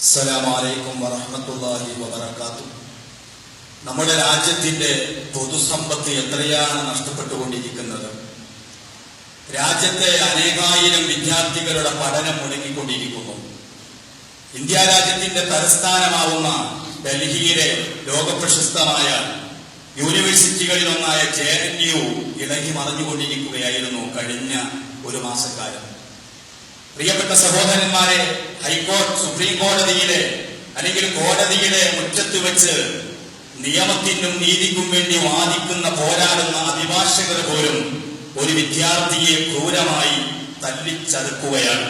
അസ്സലാമലൈക്കും വറഹമത്തല്ലാഹി വബർക്കാത്തു നമ്മുടെ രാജ്യത്തിന്റെ പൊതുസമ്പത്ത് എത്രയാണ് നഷ്ടപ്പെട്ടുകൊണ്ടിരിക്കുന്നത്? രാജ്യത്തെ അനേകായിരം വിദ്യാർത്ഥികളുടെ പഠനം മുടങ്ങിക്കൊണ്ടിരിക്കുന്നു ഇന്ത്യ രാജ്യത്തിന്റെ തലസ്ഥാനമാവുന്ന ഡൽഹിയിലെ ലോകപ്രശസ്തമായ യൂണിവേഴ്സിറ്റികളിലൊന്നായ ജെ എൻ യു ഇളകി മറിഞ്ഞുകൊണ്ടിരിക്കുകയായിരുന്നു കഴിഞ്ഞ ഒരു മാസക്കാലം. പ്രിയപ്പെട്ട സഹോദരന്മാരെ ഹൈക്കോടതി സുപ്രീം കോടതിയിലെ അല്ലെങ്കിൽ കോടതിയിലെ മുറ്റത്ത് വെച്ച് നിയമത്തിനും നീതിക്കും വേണ്ടി വാദിക്കുന്ന പോരാടുന്ന അഭിഭാഷകർ പോലും ഒരു വിദ്യാർത്ഥിയെ ക്രൂരമായി തല്ലിച്ചതുക്കുകയാണ്.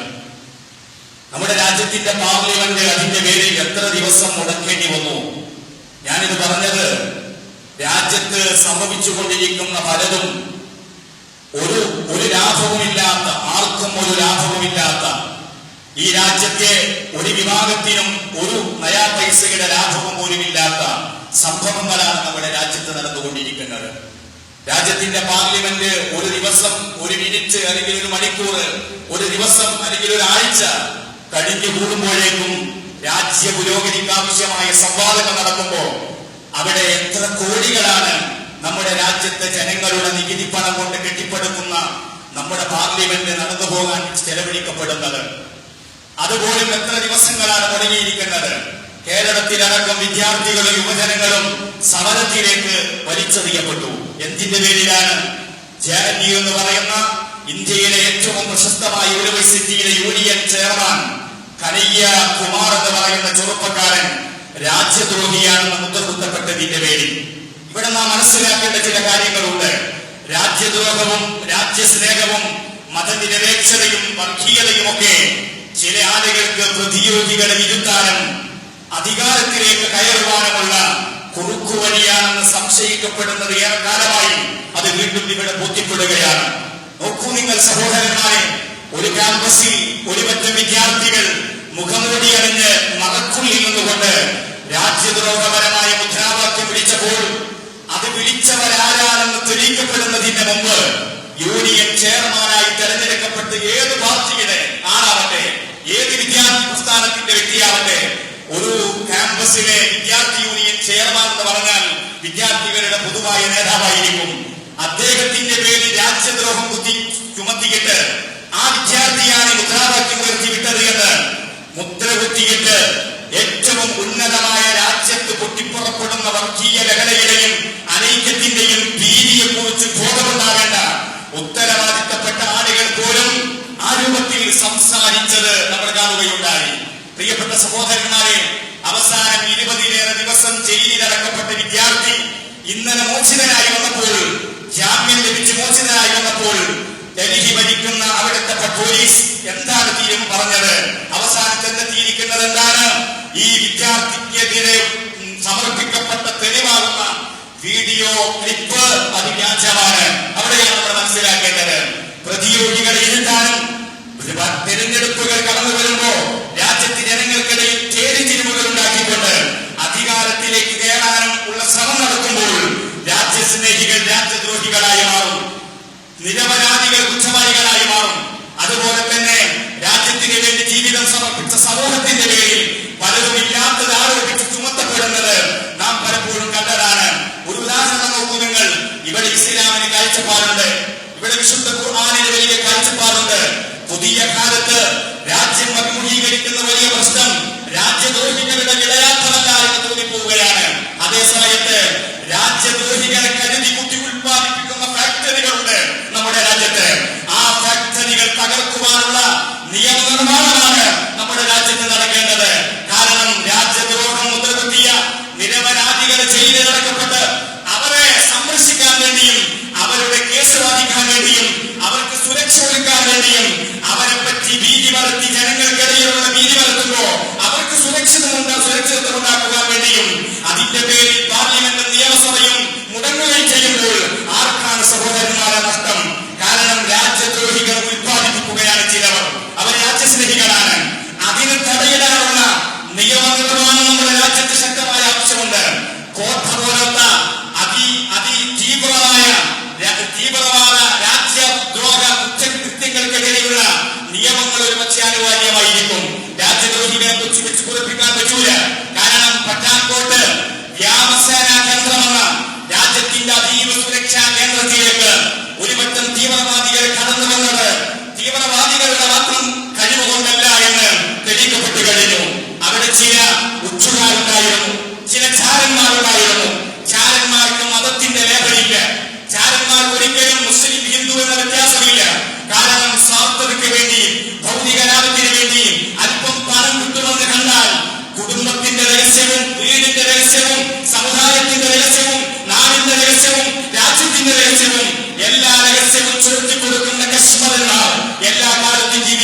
നമ്മുടെ രാജ്യത്തിന്റെ പാർലമെന്റ് അതിന്റെ പേരിൽ എത്ര ദിവസം മുടക്കേണ്ടി വന്നു? ഞാനിത് പറഞ്ഞത് രാജ്യത്ത് സംഭവിച്ചുകൊണ്ടിരിക്കുന്ന പലതും ഒരു ഒരു ലാഭവുമില്ലാത്ത ആർക്കും ഒരു ലാഭവുമില്ലാത്ത ഈ രാജ്യത്തെ ഒരു വിഭാഗത്തിനും ഒരു നയാ പൈസയുടെ ലാഭവും പോലുമില്ലാത്ത സംഭവങ്ങളാണ് നമ്മുടെ രാജ്യത്ത് നടന്നുകൊണ്ടിരിക്കുന്നത്. രാജ്യത്തിന്റെ പാർലമെന്റ് ഒരു ദിവസം ഒരു മിനിറ്റ് അല്ലെങ്കിൽ ഒരു മണിക്കൂർ ഒരു ദിവസം അല്ലെങ്കിൽ ഒരു ആഴ്ച കഴിഞ്ഞു കൂടുമ്പോഴേക്കും രാജ്യ പുരോഗതിക്ക് ആവശ്യമായ സംവാദങ്ങൾ നടക്കുമ്പോൾ അവിടെ എത്ര കോടികളാണ് നമ്മുടെ രാജ്യത്തെ ജനങ്ങളുടെ നികുതി പണം കൊണ്ട് കെട്ടിപ്പടുക്കുന്ന നമ്മുടെ പാർലമെന്റ് നടന്നു പോകാൻ ചെലവഴിക്കപ്പെടുന്നത്. അതുപോലും എത്ര ദിവസങ്ങളാണ് മുടങ്ങിയിരിക്കുന്നത്? കേരളത്തിലടക്കം വിദ്യാർത്ഥികളും യുവജനങ്ങളും സമരത്തിലേക്ക് വലിച്ചെറിയപ്പെട്ടു. എന്തിന്റെ പേരിലാണ്? ജാനി എന്ന് പറയുന്ന ഇന്ത്യയിലെ ഏറ്റവും പ്രശസ്തമായ യൂണിവേഴ്സിറ്റിയിലെ യൂണിയൻ ചെയർമാൻ കനയ്യ കുമാർ എന്ന് പറയുന്ന ചെറുപ്പക്കാരൻ രാജ്യദ്രോഹിയാണെന്ന് മുദ്രകുത്തപ്പെട്ടതിന്റെ പേരിൽ. ഇവിടെ നാം മനസ്സിലാക്കേണ്ട ചില കാര്യങ്ങളുണ്ട്. രാജ്യദ്രോഹവും രാജ്യസ്നേഹവും മതനിരപേക്ഷതയും വർഗീയതയും ഒക്കെ ചില ആളുകൾക്ക് പ്രതിയോഗികളെ ഇരുത്താനും അധികാരത്തിലേക്ക് കയറുവാനുമുള്ള കുറുക്കുവലിയാണെന്ന് സംശയിക്കപ്പെടുന്നത് ഏറെ കാലമായി അത് വീണ്ടും ഇവിടെ ബോധ്യപ്പെടുകയാണ്. നോക്കൂ നിങ്ങൾ സഹോദരന്മാരെ ഒരു ക്യാമ്പസിൽ ഒരു പറ്റം വിദ്യാർത്ഥികൾ മുഖംമൂടി അണിഞ്ഞ് മറക്കുള്ളിൽ നിന്നുകൊണ്ട് രാജ്യദ്രോഹപരമായ മുദ്രാവാക്യം വിളിച്ചപ്പോൾ അത് മുമ്പ് യൂണിയൻ ചെയർമാനായി തെരഞ്ഞെടുക്കപ്പെട്ട് ഏത് പാർട്ടിയുടെ ആളാവട്ടെ ഏത് വിദ്യാർത്ഥി പ്രസ്ഥാനത്തിന്റെ വ്യക്തിയാവട്ടെ ഒരു ക്യാമ്പസിലെ വിദ്യാർത്ഥി യൂണിയൻ ചെയർമാൻ എന്ന് പറഞ്ഞാൽ വിദ്യാർത്ഥികളുടെ പൊതുവായ നേതാവായിരിക്കും. അദ്ദേഹത്തിന്റെ പേരിൽ രാജ്യദ്രോഹം കുത്തി ചുമത്തിയിട്ട് ആ വിദ്യാർത്ഥിയാണ് മുദ്രാവാക്യം ഉയർത്തി വിട്ടത് എന്ന് മുദ്ര കുത്തിയിട്ട് ഏറ്റവും ഉന്നതമായ രാജ്യത്ത് പൊട്ടിപ്പുറപ്പെടുന്ന സഹോദരന്മാരെ അവസാനം ഇരുപതിലേറെ ദിവസം ജയിലിലടക്കപ്പെട്ട വിദ്യാർത്ഥി ഇന്നലെ മോചിതനായി വന്നപ്പോൾ ജാമ്യം ലഭിച്ച് മോചിതനായി വന്നപ്പോൾ ഡൽഹി ഭരിക്കുന്ന അവിടുത്തെ പോലീസ് എന്താണ് തീരും പറഞ്ഞത്? അവസാനം എന്താണ്? ഈ വിദ്യാർത്ഥിക്കെതിരെ സമർപ്പിക്കപ്പെട്ട തെളിവാകുന്ന വീഡിയോ ക്ലിപ്പ് അത് വ്യാജമാണ്. അവിടെയാണ് നമ്മൾ മനസ്സിലാക്കേണ്ടത്. പ്രതിയോഗികളെ ഇരുത്താനും തെരഞ്ഞെടുപ്പുകൾ കടന്നു വരുമ്പോ രാജ്യത്തെ ജനങ്ങൾക്കിടയിൽ നിരപരാധികൾ കുറ്റവാളികളായി മാറും. അതുപോലെ തന്നെ രാജ്യത്തിന് വേണ്ടി ജീവിതം സമർപ്പിച്ച സമൂഹത്തിന്റെ പേരിൽ പലരും ഇല്ലാത്തത് ആരോപിച്ച് ചുമത്തപ്പെടുന്നത് നാം പലപ്പോഴും കണ്ടതാണ്. ഒരു ഉദാഹരണം നോക്കൂ നിങ്ങൾ ഇവിടെ ഇസ്ലാമിന് കാഴ്ചപ്പാടുണ്ട്. ഇവിടെ വിശുദ്ധ ഖുർആാനിന് വലിയ കാഴ്ചപ്പാടുണ്ട്. പുതിയ കാലത്ത് രാജ്യം അഭിമുഖീകരിക്കുന്ന വലിയ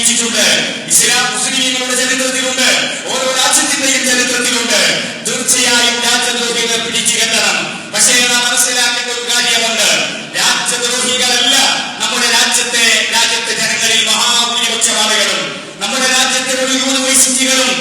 ജീവിച്ചിട്ടുണ്ട് ഇസ്ലാം മുസ്ലിം ചരിത്രത്തിലുണ്ട്. ഓരോ രാജ്യത്തിന്റെയും ചരിത്രത്തിലുണ്ട്. തീർച്ചയായും രാജ്യദ്രോഹികളെ പിടിച്ചു കെട്ടണം പക്ഷേ നാം മനസ്സിലാക്കേണ്ട ഒരു കാര്യമുണ്ട്. രാജ്യദ്രോഹികളല്ല നമ്മുടെ രാജ്യത്തെ രാജ്യത്തെ ജനങ്ങളിൽ മഹാഭൂരിപക്ഷം ആളുകളും നമ്മുടെ രാജ്യത്തെ ഒരു യൂണിവേഴ്സിറ്റികളും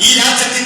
ഈ രാജ്യത്തെ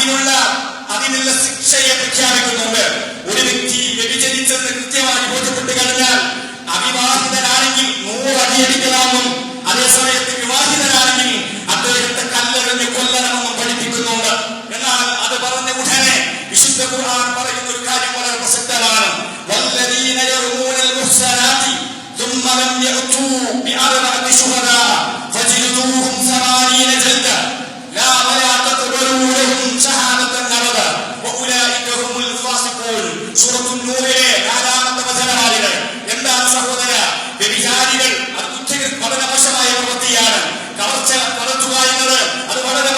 അതിനുള്ള അതിനുള്ള ശിക്ഷയെ പ്രഖ്യാപിക്കുന്നുണ്ട്. ഒരു വ്യക്തി വ്യഭിചരിച്ചത് കൃത്യമായി ബോധ്യപ്പെട്ട് കഴിഞ്ഞാൽ അവിവാഹിതനാണെങ്കിൽ നൂറ് അടിയടിക്കണമെന്നും അതേസമയത്ത് വിവാഹിതനാണെങ്കിൽ അദ്ദേഹത്തെ കല്ലെറിഞ്ഞ് കൊല്ലണമെന്നും പഠിപ്പിക്കുന്നുണ്ട്. എന്നാൽ അത് പറഞ്ഞ ഉടനെ വിശുദ്ധ ഖുർആൻ പറയുന്ന ഒരു കാര്യം വളരെ പ്രസക്തമാണ് വല്ലദീന യർമൂനൽ മുഹ്സനാതി ثم لم يأتوا بأربعة شهداء فجلدوهم ثمانين جلدة لا ولا എന്താണ് സഹോദര? വ്യഭിചാരികൾ വളരെ മോശമായ പ്രവൃത്തിയാണ്. കവർച്ച നടത്തുക എന്നത് അത് വളരെ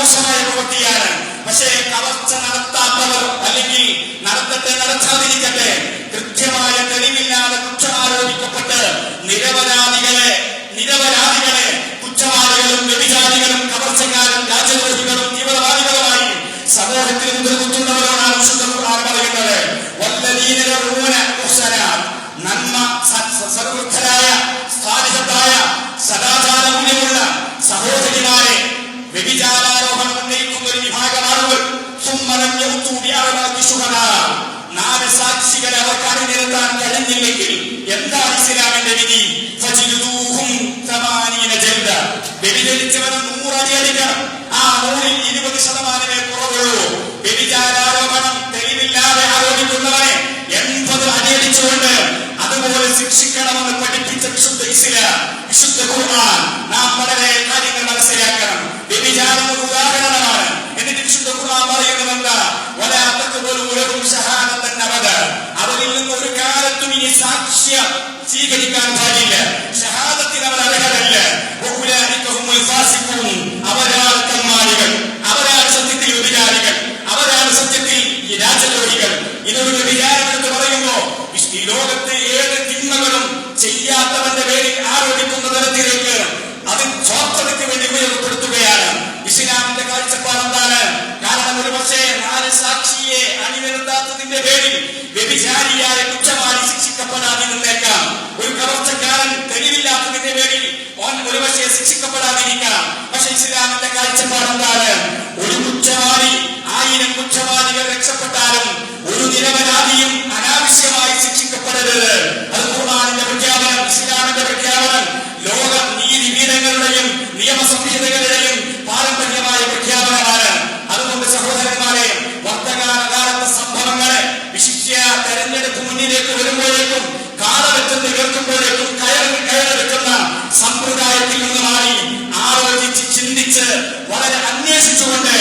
പക്ഷേ കവർച്ച നടത്താത്തവർ അല്ലെങ്കിൽ നടത്തട്ടെ നടത്താതിരിക്കട്ടെ ശിക്ഷിക്കപ്പെടാതിരിക്കാം പക്ഷെ ഇസ്ലാമിന്റെ കാഴ്ചപ്പാട് എന്താണ്? ഒരു കുറ്റവാളി ആയിരം കുറ്റവാളികൾ രക്ഷപ്പെട്ടാലും ഒരു നിരപരാധിയും അനാവശ്യമായി ശിക്ഷിക്കപ്പെടരുത്. അത് ഖുർആാനിന്റെ പ്രഖ്യാപനം ഇസ്ലാമിന്റെ പ്രഖ്യാപനം ലോക നീതിപീഠങ്ങളുടെയും നിയമസംഹിതകളുടെയും പാരമ്പര്യമായ പ്രഖ്യാപനമാണ്. അതുകൊണ്ട് സഹോദരന്മാരെ വർത്തകാലകാലത്തെ സംഭവങ്ങളെ വിശിഷ്യ തെരഞ്ഞെടുപ്പ് മുന്നിലേക്ക് വരുമ്പോഴേക്കും കാലവറ്റം നികർത്തുമ്പോഴേക്കും വളരെ അന്വേഷിച്ചുകൊണ്ട്